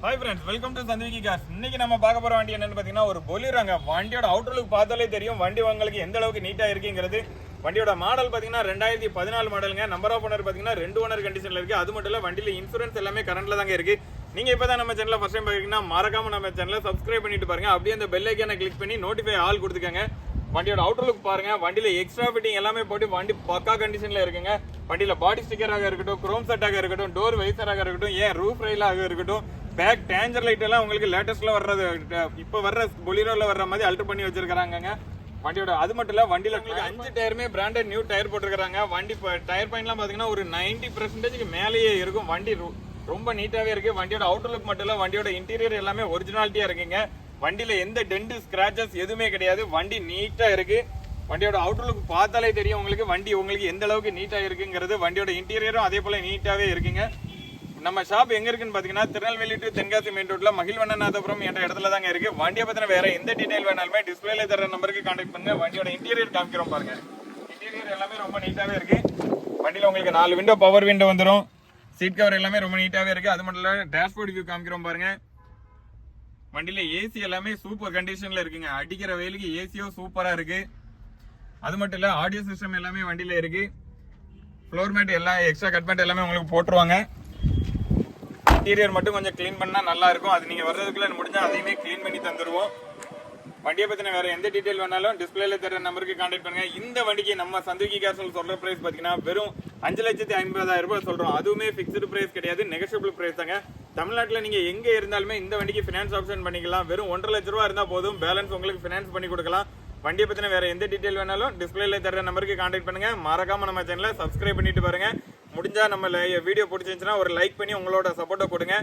Hi friends welcome to சந்திவிகி cars இன்னைக்கு நம்ம பார்க்க போகிற வண்டி என்னன்னு பார்த்தீங்கன்னா ஒரு பொலிராங்க வண்டியோட அவுட்டர் லுக் பார்த்தாலே தெரியும். வண்டி உங்களுக்கு எந்த அளவுக்கு நீட்டாக இருக்குங்கிறது. வண்டியோட மாடல் பார்த்தீங்கன்னா ரெண்டாயிரத்தி பதினாலு மாடலுங்க நம்பர் ஆஃப் ஓனர் பார்த்தீங்கன்னா ரெண்டு ஓனர் கண்டிஷனில் இருக்குது அது மட்டும் இல்லை வண்டியில் இன்சூரன்ஸ் எல்லாமே கரண்ட்டில் தாங்க இருக்குது நீங்கள் இப்போ தான் நம்ம சேனலில் ஃபஸ்ட் டைம் பாத்தீங்கன்னா மறக்காம நம்ம சேனலை சப்ஸ்கிரைப் பண்ணிட்டு பாருங்க. அப்படியே அந்த பெல் ஐக்கான கிளிக் பண்ணி நோட்டிஃபை ஆல் கொடுத்துக்கங்க. வண்டியோட அவுட்டர் லுக் பாருங்க. வண்டியில எக்ஸ்ட்ரா ஃபிட்டிங் எல்லாமே போட்டு வண்டி பக்கா கண்டிஷன்ல இருக்குங்க. வண்டியில பாடி ஸ்டிக்கராக இருக்கட்டும் குரோம் செட்டாக இருக்கட்டும் டோர் வைசராக இருக்கட்டும் ஏன் ரூஃப் ரயிலாக இருக்கட்டும் பேக் டேஞ்சர் லைட் எல்லாம் உங்களுக்கு லேட்டஸ்ட்ல வர்றது இப்போ வர்ற பொலிரோல வர்ற மாதிரி அல்டர் பண்ணி வச்சிருக்காங்க வண்டியோட அது மட்டும் இல்ல வண்டியில உங்களுக்கு அஞ்சு டயருமே பிராண்டட் நியூ டயர் போட்டிருக்காங்க வண்டி டயர் பாயிண்ட்லாம் பாத்தீங்கன்னா ஒரு நைன்டி பர்சன்டேஜ்க்கு மேலேயே இருக்கும். வண்டி ரொம்ப நீட்டாவே இருக்கு. வண்டியோட அவுட்டர் லுக் மட்டும் இல்ல வண்டியோட இன்டீரியர் எல்லாமே ஒரிஜினாலிட்டியா இருக்குங்க. வண்டியில எந்த டென்ட் ஸ்கிராச்சஸ் எதுவுமே கிடையாது. வண்டி நீட்டா இருக்கு. வண்டியோட அவுட்டர் லுக் பார்த்தாலே தெரியும் உங்களுக்கு. வண்டி உங்களுக்கு எந்த அளவுக்கு நீட்டா இருக்குங்கிறது. வண்டியோட இன்டீரியரும் அதே போல நீட்டாவே இருக்குங்க. நம்ம ஷாப் எங்க இருக்குன்னு பாத்தீங்கன்னா திருநெல்வேலி டு தென்காசி மெயின் ரோட்ல மகிழ்வண்ணநாதபுரம் என்ற இடத்துல தாங்க இருக்கு. வண்டியை பத்தின வேற எந்த டீடைல் வேணாலுமே டிஸ்பிளேல தர நம்பருக்கு கான்டாக்ட் பண்ணுங்க. வண்டியோட இன்டீரியர் காமிக்கிறோம் பாருங்க. இன்டீரியர் எல்லாமே ரொம்ப நீட்டாவே இருக்கு. வண்டியில உங்களுக்கு நாலு விண்டோ பவர் விண்டோ வந்துடும் சீட் கவர் எல்லாமே ரொம்ப நீட்டாவே இருக்கு. அது மட்டும் இல்ல டேஷ்போர்ட் வியூ காமிக்கிறோம் பாருங்க. வண்டியில ஏசி எல்லாமே சூப்பர் கண்டிஷன்ல இருக்குங்க. அடிக்கிற வெயிலுக்கு ஏசியும் சூப்பரா இருக்கு. அது மட்டும் இல்ல ஆடியோ சிஸ்டம் எல்லாமே வண்டியில இருக்கு. ஃப்ளோர் மேட் எல்லாம் எக்ஸ்ட்ரா கட் மேட் எல்லாமே உங்களுக்கு போட்டுருவாங்க. இன்டீரியர் மட்டும் கொஞ்சம் க்ளீன் பண்ணால் நல்லா இருக்கும். அது நீங்கள் வர்றதுக்குள்ளே முடிஞ்சால் அதையுமே க்ளீன் பண்ணி தந்துடுவோம் வண்டியை பற்றின வேறு எந்த டீட்டெயில் வேணாலும் டிஸ்பிளேல தர நம்பருக்கு கான்டாக்ட் பண்ணுங்க. இந்த வண்டிக்கு நம்ம சந்துகி கேசல் சொல்கிற ப்ரைஸ் பார்த்தீங்கன்னா வெறும் அஞ்சு லட்சத்தி ஐம்பதாயிரம் ரூபாய் சொல்கிறோம் அதுவுமே ஃபிக்ஸ்டு ப்ரைஸ் கிடையாது நெகஷியபிள் ப்ரைஸ் தாங்க. தமிழ்நாட்டில் நீங்கள் எங்கே இருந்தாலுமே இந்த வண்டிக்கு ஃபினான்ஸ் ஆப்ஷன் பண்ணிக்கலாம். வெறும் ஒன்றரை லட்ச ரூபா இருந்தால் போதும். பேலன்ஸ் உங்களுக்கு ஃபினான்ஸ் பண்ணி கொடுக்கலாம். வண்டியை பற்றின வேறு எந்த டீட்டெயில் வேணாலும் டிஸ்பிளேல தர நம்பருக்கு கான்டாக்ட் பண்ணுங்கள் மறக்காமல் நம்ம சேனலை சப்ஸ்கிரைப் பண்ணிட்டு பாருங்க. முடிஞ்சால் நம்ம வீடியோ பிடிச்சிருந்துச்சுன்னா ஒரு லைக் பண்ணி உங்களோட சப்போர்ட்டை கொடுங்க.